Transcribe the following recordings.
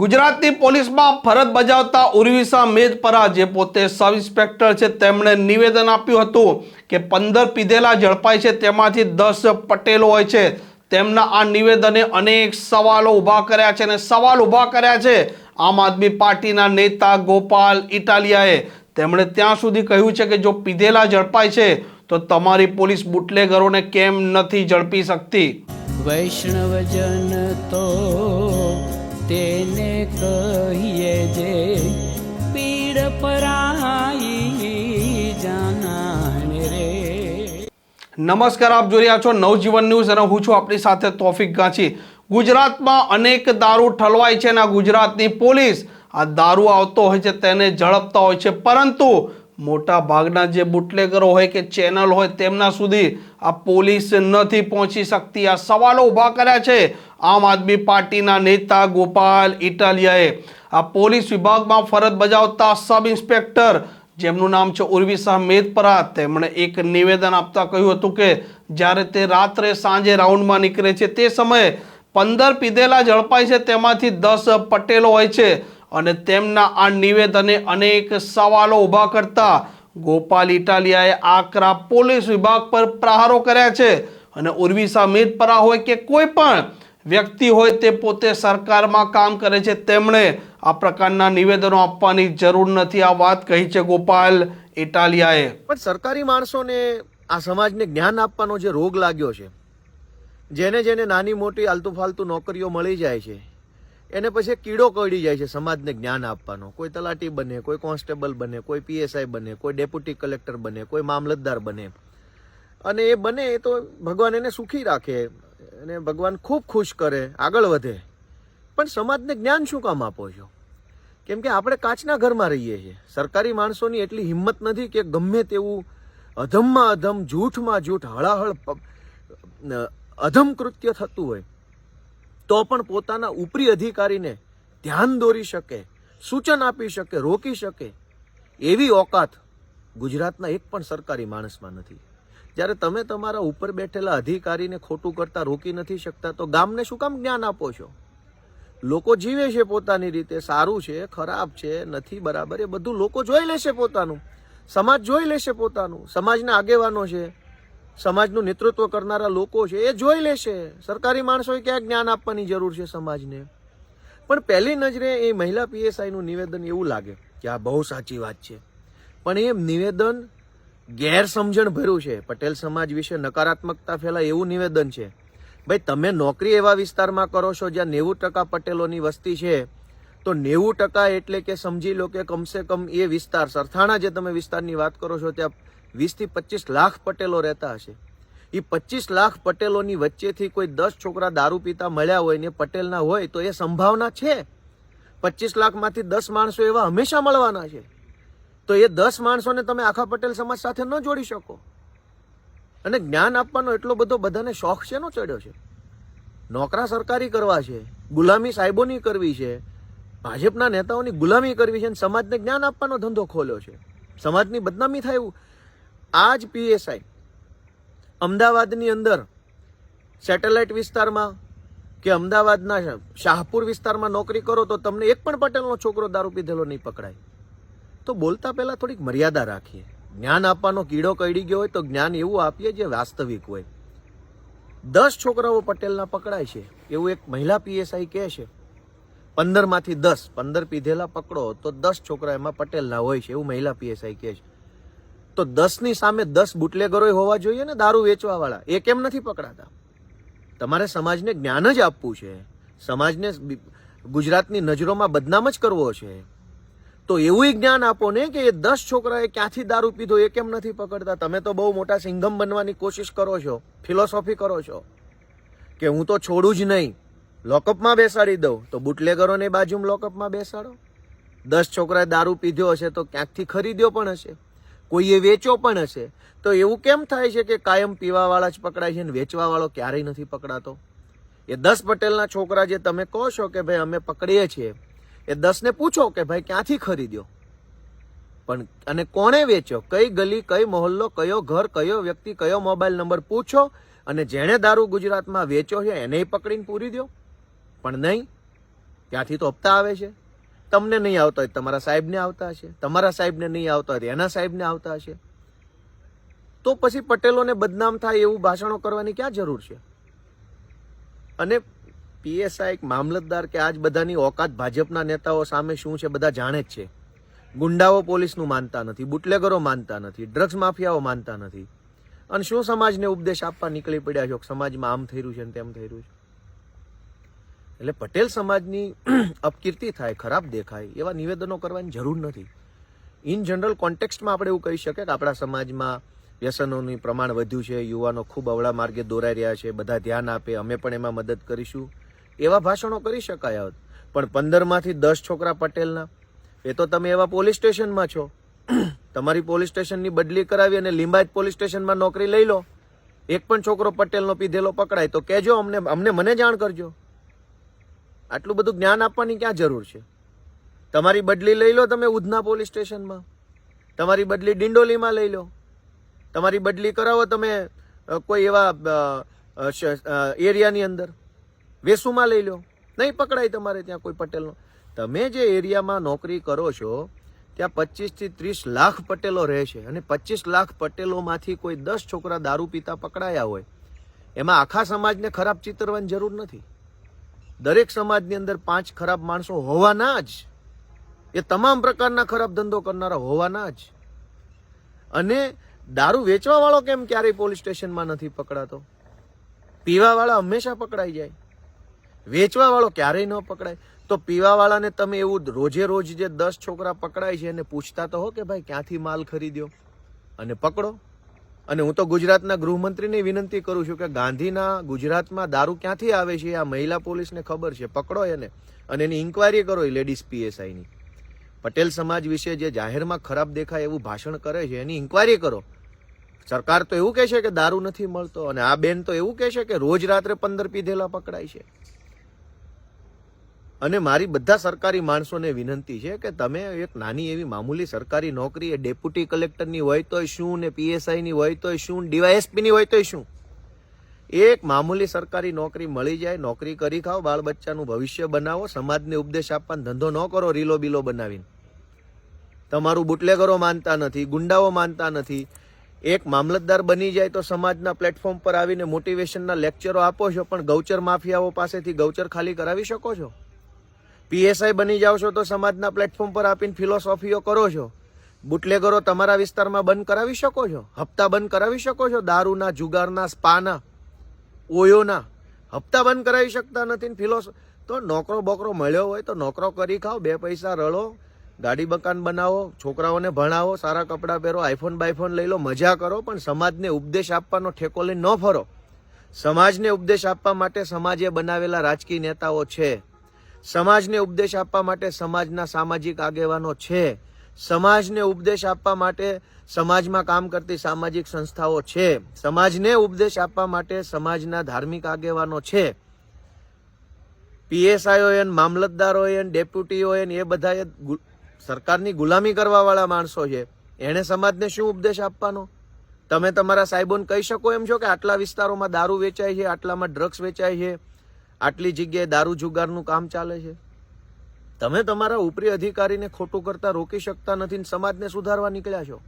ગુજરાતની પોલીસમાં ફરજ બજાવતા ઉર્વિશા મેદપરા જે પોતે સબ ઇન્સ્પેક્ટર છે, તેમણે નિવેદન આપ્યું હતું કે પંદર પીધેલા ઝડપાય છે, તેમાંથી દસ પટેલો હોય છે. તેમના આ નિવેદને અનેક સવાલો ઊભા કર્યા છે અને સવાલ ઊભા કર્યા છે. આમ આદમી પાર્ટીના નેતા ગોપાલ ઇટાલિયાએ તેમણે ત્યાં સુધી કહ્યું છે કે જો પીધેલા ઝડપાય છે, તો તમારી પોલીસ બુટલેગરોને કેમ નથી ઝડપી શકતી? વૈષ્ણવજન તો તેને કહીએ જે પીડ પરાઈ જાનાને રે. નમસ્કાર, આપ જોઈ રહ્યા છો નવજીવન ન્યૂઝ અને હું છું આપણી સાથે તોફિક ગાંચી. ગુજરાતમાં અનેક દારૂ ઠલવાય છે અને ગુજરાતની પોલીસ આ દારૂ આવતો હોય છે તેને ઝડપતા હોય છે. પરંતુ મોટા ભાગના જે બુટલેગરો હોય કે ચેનલ હોય તેમના સુધી આ પોલીસ નથી પહોંચી શકતી. આ સવાલો ઊભા કર્યા છે. આમ આદમી પાર્ટીના નેતા ગોપાલ ઇટાલિયાએ આ પોલીસ વિભાગમાં ફરજ બજાવતા સબ ઇન્સ્પેક્ટર, જેમનું નામ છે ઉર્વિશા મેદપરા તેમણે એક નિવેદન આપતા કહ્યું હતું કે જ્યારે તે રાત્રે સાંજે રાઉન્ડમાં નીકળે છે, તે સમયે પંદર પીધેલા ઝડપાય છે, તેમાંથી દસ પટેલો હોય છે. અને તેમના આ નિવેદને અનેક સવાલો ઊભા કરતા ગોપાલ ઇટાલિયાએ આકરા પોલીસ વિભાગ પર પ્રહારો કર્યા છે. અને ઉર્વિશા મેદપરા હોય કે કોઈ પણ વ્યક્તિ હોય તે પોતે સરકારમાં કામ કરે છે. તેમણે આ પ્રકારના નિવેદનો આપવાની જરૂર નથી. આ વાત કહી છે ગોપાલ ઇટાલિયાએ. પણ સરકારી માણસોને આ સમાજને જ્ઞાન આપવાનો જે રોગ લાગ્યો છે, જેને જેને નાની મોટી આલતુ ફાલતુ નોકરીઓ મળી જાય છે એને પછી કીડો કડી જાય છે સમાજને જ્ઞાન આપવાનો. કોઈ તલાટી બને, કોઈ કોન્સ્ટેબલ બને, કોઈ પીએસઆઈ બને, કોઈ ડેપ્યુટી કલેક્ટર બને, કોઈ મામલતદાર બને. અને એ બને એ તો ભગવાન એને સુખી રાખે, અને ભગવાન ખૂબ ખુશ કરે, આગળ વધે. પણ સમાજને જ્ઞાન શું કામ આપો છો? કેમ કે આપણે કાચના ઘરમાં રહીએ છીએ. સરકારી માણસોની એટલી હિંમત નથી કે ગમે તેવું અધમમાં અધમ, જૂઠમાં જૂઠ, હળાહળ અધમ કૃત્ય થતું હોય. તો પણ પોતાના ઉપરી અધિકારીને ધ્યાન દોરી શકે, સૂચન આપી શકે, રોકી શકે એવી ઓકાત ગુજરાતના એક પણ સરકારી માણસમાં નથી. જ્યારે તમે તમારા ઉપર બેઠેલા અધિકારીને ખોટું કરતા રોકી નથી શકતા, તો ગામને શું કામ જ્ઞાન આપો છો? લોકો જીવે છે પોતાની રીતે, સારું છે, ખરાબ છે, નથી બરાબર, એ બધું લોકો જોઈ લેશે પોતાનું. સમાજ જોઈ લેશે પોતાનું. સમાજના આગેવાનો છે. સમાજનું નેતૃત્વ કરનારા લોકો છે, એ જોઈ લેશે. સરકારી માણસોએ ક્યાં જ્ઞાન આપવાની જરૂર છે સમાજને? પણ પહેલી નજરે એ મહિલા પીએસઆઈનું નિવેદન એવું લાગે કે આ બહુ સાચી વાત છે. પણ એ નિવેદન ગેરસમજણ ભર્યું છે. પટેલ સમાજ વિશે નકારાત્મકતા ફેલાય એવું નિવેદન છે. ભાઈ, તમે નોકરી એવા વિસ્તારમાં કરો છો જ્યાં નેવું ટકા પટેલોની વસ્તી છે, તો નેવું ટકા એટલે કે સમજી લો કે કમસે કમ એ વિસ્તાર, સરથાણા જે તમે વિસ્તારની વાત કરો છો, ત્યાં વીસથી પચીસ લાખ પટેલો રહેતા હશે. એ પચીસ લાખ પટેલોની વચ્ચેથી કોઈ દસ છોકરા દારૂ પીતા મળ્યા હોય ને પટેલના હોય તો એ સંભાવના છે? પચીસ લાખમાંથી દસ માણસો એવા હંમેશા મળવાના છે. તો એ દસ માણસોને તમે આખા પટેલ સમાજ સાથે ન જોડી શકો. અને જ્ઞાન આપવાનો એટલો બધો બધાને શોખ શેનો ચડ્યો છે? નોકરા સરકારી કરવા છે, ગુલામી સાહેબોની કરવી છે, ભાજપના નેતાઓની ગુલામી કરવી છે અને સમાજને જ્ઞાન આપવાનો ધંધો ખોલ્યો છે. સમાજની બદનામી થાય એવું આ જ પીએસઆઈ અમદાવાદની અંદર સેટેલાઇટ વિસ્તારમાં કે અમદાવાદના શાહપુર વિસ્તારમાં નોકરી કરો તો તમને એક પણ પટેલનો છોકરો દારૂ પીધેલો નહીં પકડાય. તો બોલતા પહેલાં થોડીક મર્યાદા રાખીએ. જ્ઞાન આપવાનો કીડો કડી ગયો હોય તો જ્ઞાન એવું આપીએ જે વાસ્તવિક હોય. દસ છોકરાઓ પટેલના પકડાય છે. એવું એક મહિલા પીએસઆઈ કહે છે. પંદરમાંથી દસ. પંદર પીધેલા પકડો તો દસ છોકરા એમાં પટેલના હોય છે. એવું મહિલા પીએસઆઈ કહે છે. તો દસની સામે દસ બુટલેગરો હોવા જોઈએ ને દારૂ વેચવા વાળા એ કેમ નથી પકડાતા? તમારે સમાજને જ્ઞાન જ આપવું છે. સમાજને ગુજરાતની નજરોમાં બદનામ જ કરવો છે. તો એવું જ્ઞાન આપો ને કે એ દસ છોકરાએ ક્યાંથી દારૂ પીધો એ કેમ નથી પકડતા? તમે તો બહુ મોટા સિંઘમ બનવાની કોશિશ કરો છો, ફિલોસોફી કરો છો. કે હું તો છોડું જ નહીં. લોકઅપમાં બેસાડી દઉં. તો બુટલેગરોને બાજુમાં લોકઅપમાં બેસાડો. દસ છોકરાએ દારૂ પીધ્યો હશે તો ક્યાંકથી ખરીદ્યો પણ હશે? કોઈએ વેચો પણ હશે, તો એવું કેમ થાય છે કે કાયમ પીવાવાળા જ પકડાય છે ને વેચવાવાળો ક્યારેય નથી પકડાતો? એ દસ પટેલના છોકરા જે તમે કહો છો કે ભાઈ અમે પકડીએ છીએ, એ દસને પૂછો કે ભાઈ ક્યાંથી ખરીદ્યો? પણ અને કોણે વેચ્યો? કઈ ગલી, કઈ મહોલ્લો, કયો ઘર, કયો વ્યક્તિ, કયો મોબાઈલ નંબર પૂછો અને જેણે દારૂ ગુજરાતમાં વેચ્યો છે, એને પકડીને પૂરી દો પણ નહીં, ત્યાંથી તો હપ્તા આવે છે. તમને નહીં આવતા હોય તમારા સાહેબને આવતા હશે, તમારા સાહેબને નહીં આવતા હોય એના સાહેબને આવતા હશે. તો પછી પટેલોને બદનામ થાય એવું ભાષણો કરવાની ક્યાં જરૂર છે? અને પીએસઆઈ એક મામલતદાર કે આજ બધાની ઓકાત ભાજપના નેતાઓ સામે શું છે બધા જાણે જ છે. ગુંડાઓ પોલીસનું માનતા નથી, બુટલેગરો માનતા નથી, ડ્રગ્સ માફિયાઓ માનતા નથી. અને શું સમાજને ઉપદેશ આપવા નીકળી પડ્યા છો? સમાજમાં આમ થઈ રહ્યું છે ને તેમ થઈ રહ્યું છે? એટલે પટેલ સમાજની અપકીર્તિ થાય, ખરાબ દેખાય, એવા નિવેદનો કરવાની જરૂર નથી. ઇન જનરલ કોન્ટેક્સ્ટમાં આપણે એવું કહી શકીએ કે આપણા સમાજમાં વ્યસનોનું પ્રમાણ વધ્યું છે, યુવાનો ખૂબ અવળા માર્ગે દોરાઈ રહ્યા છે, બધા ધ્યાન આપે, અમે પણ એમાં મદદ કરીશું. એવા ભાષણો કરી શકાય હોત. પણ પંદરમાંથી દસ છોકરા પટેલના, એ તો તમે એવા પોલીસ સ્ટેશનમાં છો. તમારી પોલીસ સ્ટેશનની બદલી કરાવી અને લિંબાયત પોલીસ સ્ટેશનમાં નોકરી લઈ લો. એક પણ છોકરો પટેલનો પીધેલો પકડાય, તો કહેજો અમને અમને મને જાણ કરજો. આટલું બધું જ્ઞાન આપવાની ક્યાં જરૂર છે? તમારી બદલી લઈ લો તમે ઉધના પોલીસ સ્ટેશનમાં. તમારી બદલી ડિંડોલીમાં લઈ લો. તમારી બદલી કરાવો તમે કોઈ એવા એરિયાની અંદર. વેસુમાં લઈ લો. નહીં પકડાય તમારે ત્યાં કોઈ પટેલનો. તમે જે એરિયામાં નોકરી કરો છો, ત્યાં પચીસથી ત્રીસ લાખ પટેલો રહે છે અને પચીસ લાખ પટેલોમાંથી કોઈ દસ છોકરા દારૂ પીતા પકડાયા હોય. એમાં આખા સમાજને ખરાબ ચિતરવાની જરૂર નથી. દરેક સમાજની અંદર પાંચ ખરાબ માણસો હોવાના જ. એ તમામ પ્રકારના ખરાબ ધંધો કરનારા હોવાના જ. અને દારૂ વેચવા વાળો કેમ ક્યારેય પોલીસ સ્ટેશનમાં નથી પકડાતો? પીવા વાળા હંમેશા પકડાઈ જાય. વેચવા વાળો ક્યારેય ન પકડાય. તો પીવા વાળાને તમે એવું રોજે રોજ જે દસ છોકરા પકડાય છે એને પૂછતા તો હો કે ભાઈ ક્યાંથી માલ ખરીદ્યો? અને પકડો. અને હું તો ગુજરાતના ગૃહમંત્રીને વિનંતી કરું છું કે ગાંધીના ગુજરાતમાં દારૂ ક્યાંથી આવે છે આ મહિલા પોલીસને ખબર છે. પકડો એને. અને એની ઇન્કવાયરી કરો એ લેડીઝ પીએસઆઈની પટેલ સમાજ વિશે જે જાહેરમાં ખરાબ દેખાય એવું ભાષણ કરે છે, એની ઇન્કવાયરી કરો. સરકાર તો એવું કહે છે કે દારૂ નથી મળતો અને આ બેન તો એવું કહે છે કે રોજ રાત્રે પંદર પીધેલા પકડાય છે. અને મારી બધા સરકારી માણસોને વિનંતી છે કે તમે એક નાની એવી મામૂલી સરકારી નોકરી, એ ડેપ્યુટી કલેક્ટરની હોય તોય શું ને પીએસઆઈની હોય તોય શું ડીવાયએસપીની હોય તોય શું? એક મામૂલી સરકારી નોકરી મળી જાય, નોકરી કરી ખાઓ બાળ બચ્ચાનું ભવિષ્ય બનાવો, સમાજને ઉપદેશ આપવાનો, ધંધો ન કરો, રીલો બીલો બનાવીને. તમારું બુટલેગરો માનતા નથી, ગુંડાઓ માનતા નથી. એક મામલતદાર બની જાય તો સમાજના પ્લેટફોર્મ પર આવીને મોટિવેશનના લેક્ચરો આપો છો, પણ ગૌચર માફિયાઓ પાસેથી ગૌચર ખાલી કરાવી શકો છો? પીએસઆઈ બની જાઓ છો તો સમાજના પ્લેટફોર્મ પર આપીને ફિલોસોફીઓ કરો છો. બુટલેગરો તમારા વિસ્તારમાં બંધ કરાવી શકો છો? હપ્તા બંધ કરાવી શકો છો? દારૂના, જુગારના, સ્પાના, ઓયોના હપ્તા બંધ કરાવી શકતા નથી ફિલોસ તો નોકરો બોકરો મળ્યો હોય તો નોકરો કરી ખાઓ, બે પૈસા રળો, ગાડી મકાન બનાવો, છોકરાઓને ભણાવો, સારા કપડાં પહેરો આઈફોન બાઈફોન લઈ લો, મજા કરો, પણ સમાજને ઉપદેશ આપવાનો ઠેકો લઈને ન ફરો. સમાજને ઉપદેશ આપવા માટે સમાજે બનાવેલા રાજકીય નેતાઓ છે. સમાજને ઉપદેશ આપવા માટે સમાજના સામાજિક આગેવાનો છે. સમાજને ઉપદેશ આપવા માટે સમાજમાં કામ કરતી સામાજિક સંસ્થાઓ છે. સમાજને ઉપદેશ આપવા માટે સમાજના ધાર્મિક આગેવાનો છે. પીએસઆઈ હોય ને મામલતદાર હોય ને ડેપ્યુટી હોય ને એ બધા એ ગુ- સરકારની ગુલામી કરવાવાળા માણસો છે. એણે સમાજને શું ઉપદેશ આપવાનો? તમે તમારા સાહેબોને કહી શકો એમ છો કે આટલા વિસ્તારોમાં દારૂ વેચાય છે, આટલામાં ડ્રગ્સ વેચાય છે? આટલી જગ્યાએ દારૂ જુગારનું કામ ચાલે છે? તમે તમારા ઉપરી અધિકારીને ખોટું કરતા રોકી શકતા નથી સમાજને સુધારવા નીકળ્યા છો.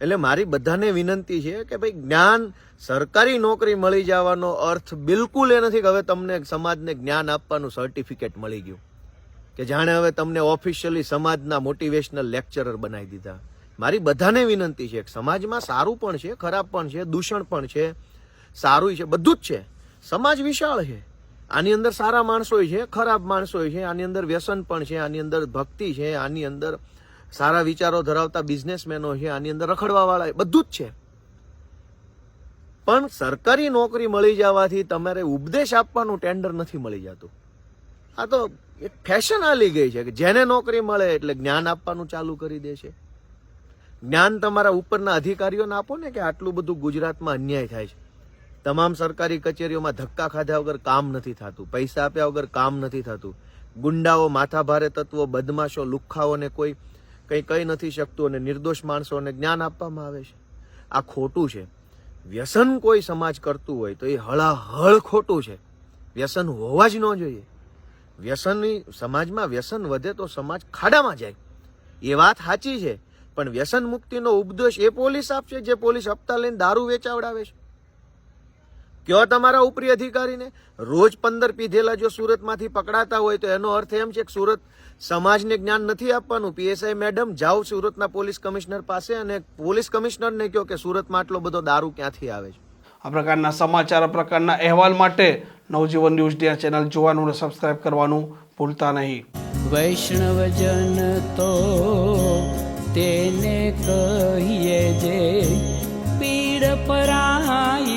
એટલે મારી બધાને વિનંતી છે કે ભાઈ, જ્ઞાન, સરકારી નોકરી મળી જવાનો અર્થ બિલકુલ એ નથી કે હવે તમને સમાજને જ્ઞાન આપવાનું સર્ટિફિકેટ મળી ગયું. કે જાણે હવે તમને ઓફિશિયલી સમાજના મોટિવેશનલ લેક્ચરર બનાવી દીધા. મારી બધાને વિનંતી છે સમાજમાં સારું પણ છે, ખરાબ પણ છે, દૂષણ પણ છે, સારું છે, બધું જ છે. સમાજ વિશાળ છે. આની અંદર સારા માણસો છે, ખરાબ માણસો છે, આની અંદર વ્યસન પણ છે, આની અંદર ભક્તિ છે, આની અંદર સારા વિચારો ધરાવતા બિઝનેસમેનો છે, આની અંદર રખડવા વાળા બધું જ છે. પણ સરકારી નોકરી મળી જવાથી તમારે ઉપદેશ આપવાનું ટેન્ડર નથી મળી જતું. આ તો એક ફેશન આલી ગઈ છે કે જેને નોકરી મળે એટલે જ્ઞાન આપવાનું ચાલુ કરી દે છે. જ્ઞાન તમારા ઉપરના અધિકારીઓને આપો ને કે આટલું બધું ગુજરાતમાં અન્યાય થાય છે. તમામ સરકારી કચેરીઓમાં ધક્કા ખાધા વગર કામ નથી થતું, પૈસા આપ્યા વગર કામ નથી થતું. ગુંડાઓ, માથાભારે તત્વો, બદમાશો, લુખ્ખાઓને કોઈ કંઈ કહી નથી શકતું અને નિર્દોષ માણસોને જ્ઞાન આપવામાં આવે છે. આ ખોટું છે. વ્યસન કોઈ સમાજ કરતું હોય તો એ હળાહળ ખોટું છે. વ્યસન હોવા જ ન જોઈએ. વ્યસનની સમાજમાં વ્યસન વધે તો સમાજ ખાડામાં જાય. એ વાત સાચી છે, પણ વ્યસન મુક્તિનો ઉપદેશ એ પોલીસ આપશે જે પોલીસ હપ્તા લઈને દારૂ વેચાવડાવે છે. કયો તમારા ઉપરી અધિકારીને? રોજ પંદર પીધેલા જો સુરતમાંથી પકડાતા હોય તો એનો અર્થ એમ છે કે સુરત સમાજને જ્ઞાન નથી આપવાનું. પીએસઆઈ મેડમ જાઓ સુરતના પોલીસ કમિશનર પાસે અને પોલીસ કમિશનરને કહો કે સુરતમાં આટલો બધો દારૂ ક્યાંથી આવે છે? આ પ્રકારના સમાચાર આ પ્રકારના અહેવાલ માટે નવજીવન ન્યૂઝ ડે ચેનલ જોવાનું અને સબસ્ક્રાઇબ કરવાનું ભૂલતા નહીં. વૈષ્ણવજન તો તેને કહીએ જે પીડ પરાઈ